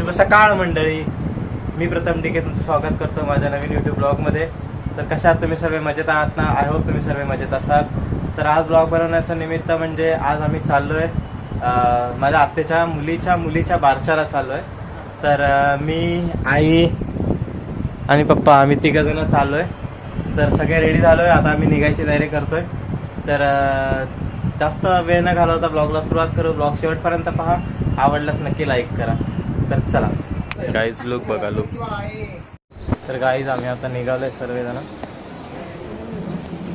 शुभ सकाळ मंडळी. मी प्रथम डिके तुमचं स्वागत करतो माझ्या नवीन युट्यूब ब्लॉगमध्ये तर कशा आहात तुम्ही सर्व मजेत आहात ना? आय होप तुम्ही सर्व मजेत असाल. तर आज ब्लॉग बनवण्याचं निमित्त म्हणजे आज आम्ही चाललोय आहे माझ्या आत्तेच्या मुलीच्या मुलीच्या बारशाला चाललोय. तर मी आई आणि पप्पा आम्ही तिघंजणं जण चाललोय. तर सगळे रेडी झालोय. आता आम्ही निघायची तयारी करतोय. तर जास्त वेळ न घालवता ब्लॉगला सुरुवात करू. ब्लॉग शेवटपर्यंत पहा. आवडल्यास नक्की लाईक करा. तर चला. गाईज लुक बघा लुक तर गाईज आम्ही आता निघालोय सर्वजण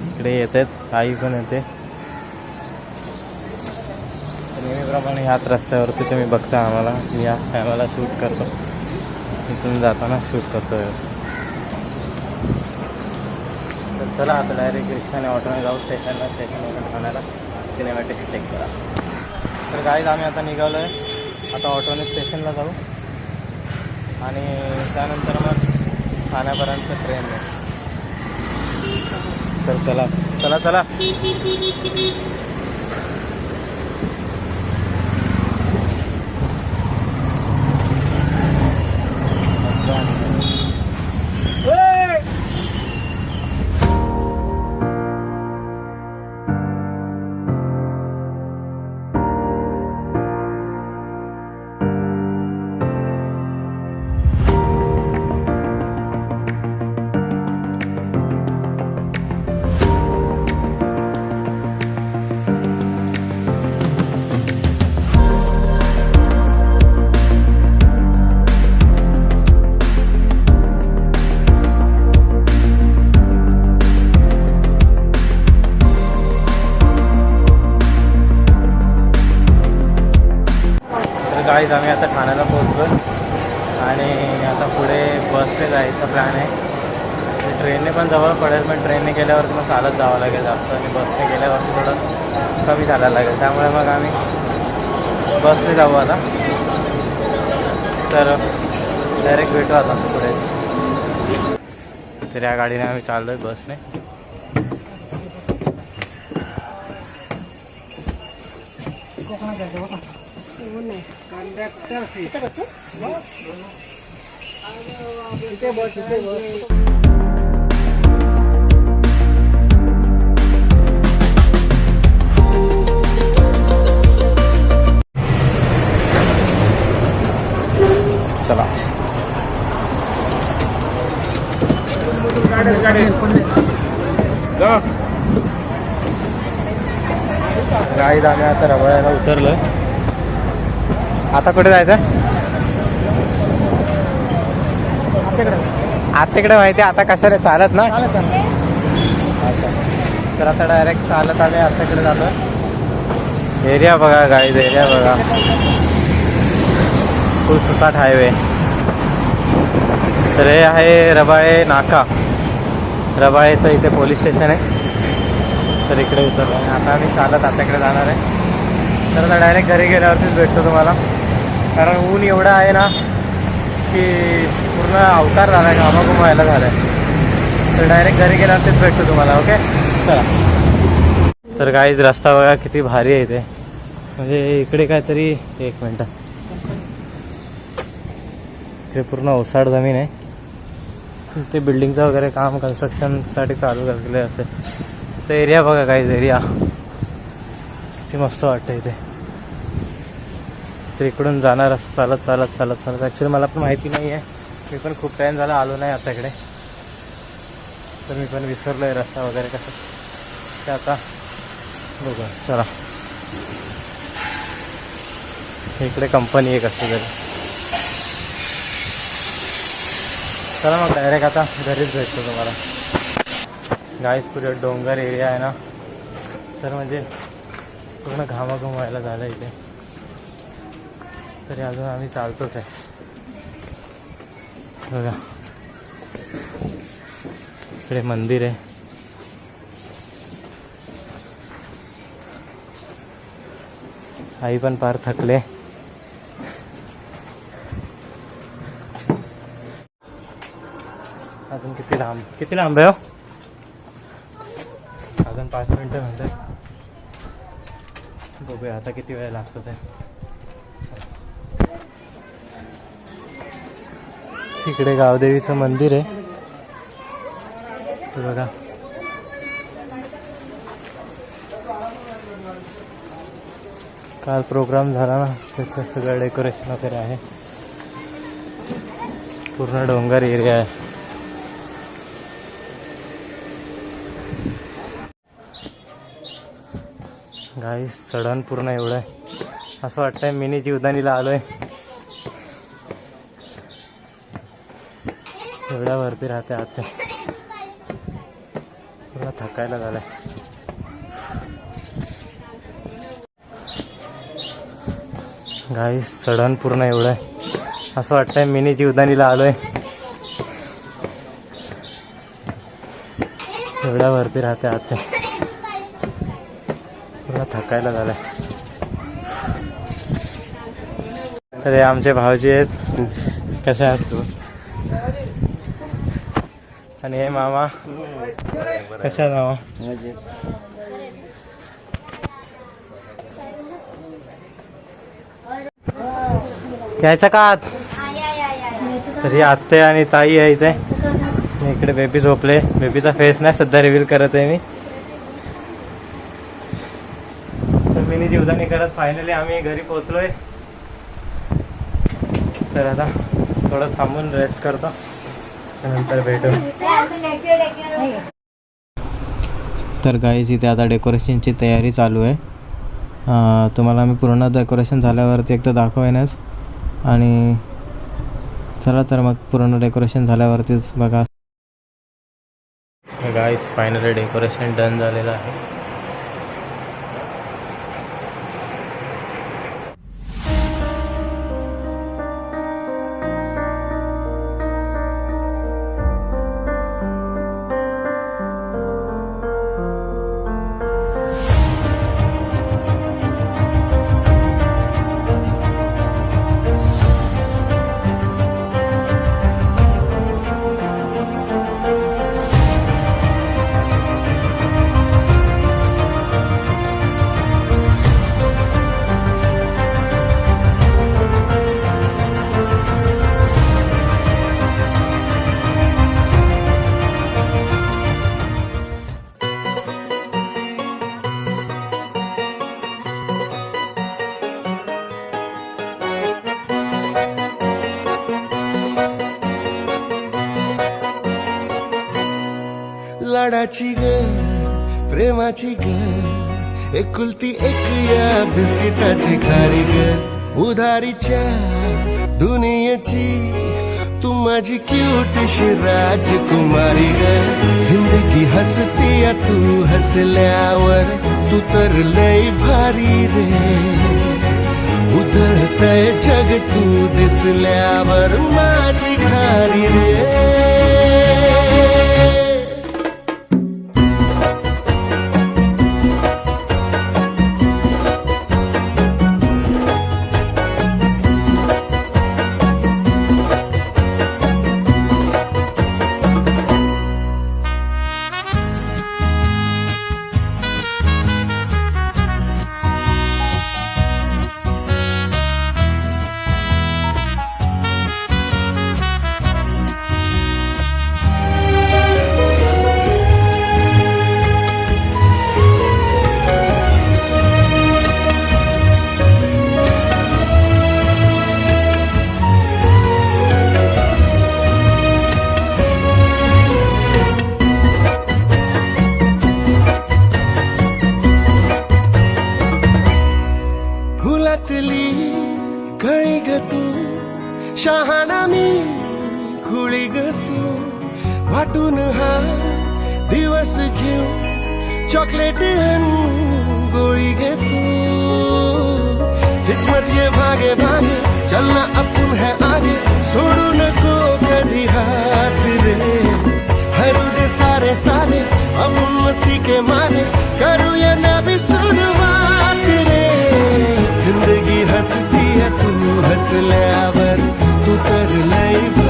इकडे येत आहेत आई पण येते. नेहमीप्रमाणे ह्याच रस्त्यावरती तुम्ही बघता आम्हाला. मी या टायमाला शूट करतो. इथून जाताना शूट करतो तर चला आता डायरेक्ट रिक्षाने ऑटोने जाऊ स्टेशनला स्टेशनवरून ठाण्याला सिनेमॅटिक्स चेक करा. तर गाईज आम्ही आता निघालो आहे आता ऑटोने स्टेशनला जाऊ. आणि त्यानंतर मग ठाण्यापर्यंत आहे. तर चला चला चला. गाईज आम्ही आता ठाण्याला पोहोचलो आणि आता पुढे बसने जायचा प्लॅन आहे. ट्रेनने पण जवळ पडेल पण ट्रेनने गेल्यावरती मग चालत जावं लागेल जास्त. आणि बसने गेल्यावरती थोडं कमी चालायला लागेल. त्यामुळे मग आम्ही बसने जाऊ आता. तर डायरेक्ट भेटू आता पुढेच तर या गाडीने आम्ही चाललो आहे बसने चला. गाईत आम्ही आता रवळ्याला उतरलोय. आता कुठे जायचं? आत्याकडे माहिती आहे, आता कशाने चालत ना? अच्छा. तर आता डायरेक्ट चालत आम्ही आत्याकडे जातो एरिया बघा गाईज एरिया बघा. सुसाट हायवे तर हे आहे रबाळे नाका. रबाळेचं इथे पोलीस स्टेशन आहे. तर इकडे उतरलो आता आम्ही चालत आत्याकडे जाणार आहे. तर आता डायरेक्ट घरी गेल्यावरतीच भेटतो तुम्हाला. कारण ऊन एवढं आहे ना की पूर्ण अवतार झाला आहे घामाघूम व्हायला झाला आहे तर डायरेक्ट घरी गेल्यावरतीच भेटतो तुम्हाला ओके चला. तर काहीच रस्ता बघा किती भारी आहे इथे. म्हणजे इकडे काहीतरी एक मिनटं. इकडे पूर्ण ओसाड जमीन आहे. ते बिल्डिंगचं वगैरे काम कन्स्ट्रक्शनसाठी चालू केलेलं असेल तर एरिया बघा काहीच एरिया किती मस्त वाटतं इथे. तर इकडून जाणार असं चालत चालत चालत चालत. ॲक्च्युली मला पण माहिती नाही आहे. मी पण खूप टाईम झाला आलो नाही आता इकडे. तर मी पण विसरलो आहे रस्ता वगैरे कसं. ते आता बघू चला. इकडे कंपनी एक असते तरी चला मग डायरेक्ट आता घरीच भेटतो तुम्हाला. गाईस पुढे डोंगर एरिया आहे ना. तर म्हणजे पूर्ण घामाघूम व्हायला झालं इथे. तरी अजून आम्ही चालतोच आहे. बघा. इकडे मंदिर आहे. आई पण फार थकले. अजून किती लांब किती लांब आहे हो? अजून पाच मिनटं म्हणतात. बघूया आता किती वेळ लागतो ते. इकडे गावदेवीचं मंदिर आहे. बघा. काल प्रोग्राम झाला ना त्याचं सगळं डेकोरेशन वगैरे आहे. पूर्ण डोंगर एरिया आहे. गाईस चढण पूर्ण एवढं आहे. असं वाटतंय मिनी जीवदानीला आलोय. एवढ्या भरती राहते आते पूर्ण थकायला झालंय. गाईस चढण पूर्ण एवढं आहे. असं वाटतंय मिनी जीवदानीला आलोय. एवढ्या भरती राहते आते पूर्ण थकायला झालंय. अरे आमचे भावजी आहेत. कसे आहात? तू आणि हे मामा. कशा आहात मामा? यायचा का आत? तरी आत्ते आणि ताई आहे इथे. इकडे बेबी झोपले. बेबीचा फेस नाही सध्या रिव्हील करत आहे मी. तर मिनी जीवदानी करत फायनली आम्ही घरी पोहोचलोय. तर आता थोडं थांबून रेस्ट करतो. नंतर भेटू. तर गाईज इथे आता डेकोरेशनची तयारी चालू आहे. तुम्हाला मी पूर्ण डेकोरेशन झाल्यावरती एकदा दाखवेनच. आणि चला तर मग पूर्ण डेकोरेशन झाल्यावरतीच बघा. गाईज फायनली डेकोरेशन डन झालेलं आहे. लाडाची ग प्रेमाची ग एकुलती एक या बिस्किटाची खारी ग. उधारीच्या दुनियेची तू माझी क्यूटशी राजकुमारी ग. जिंदगी हसती या तू हसल्यावर तू तर लय भारी रे. उजळतय जग तू दिसल्यावर माझी घारी रे. चॉकलेट गोळी ग तू किस्मत ये भागे भागे चलना अपन है आगे। सोडू नको कधी हात रे। हरू दे सारे सारे अपन मस्ती के मारे। करूया नवी सुरुवात रे। जिंदगी हसती है तू हसल्यावर तू तर लय भारी रे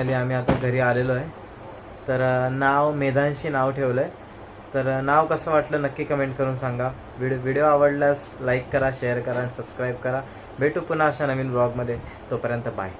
फायनली आम्ही आता घरी आलेलो आहे. तर नाव मेधांशी नाव ठेवलं आहे तर नाव कसं वाटलं नक्की कमेंट करून सांगा. व्हिडिओ व्हिडिओ आवडल्यास लाईक करा शेअर करा आणि सबस्क्राईब करा. भेटू पुन्हा अशा नवीन ब्लॉगमध्ये तोपर्यंत बाय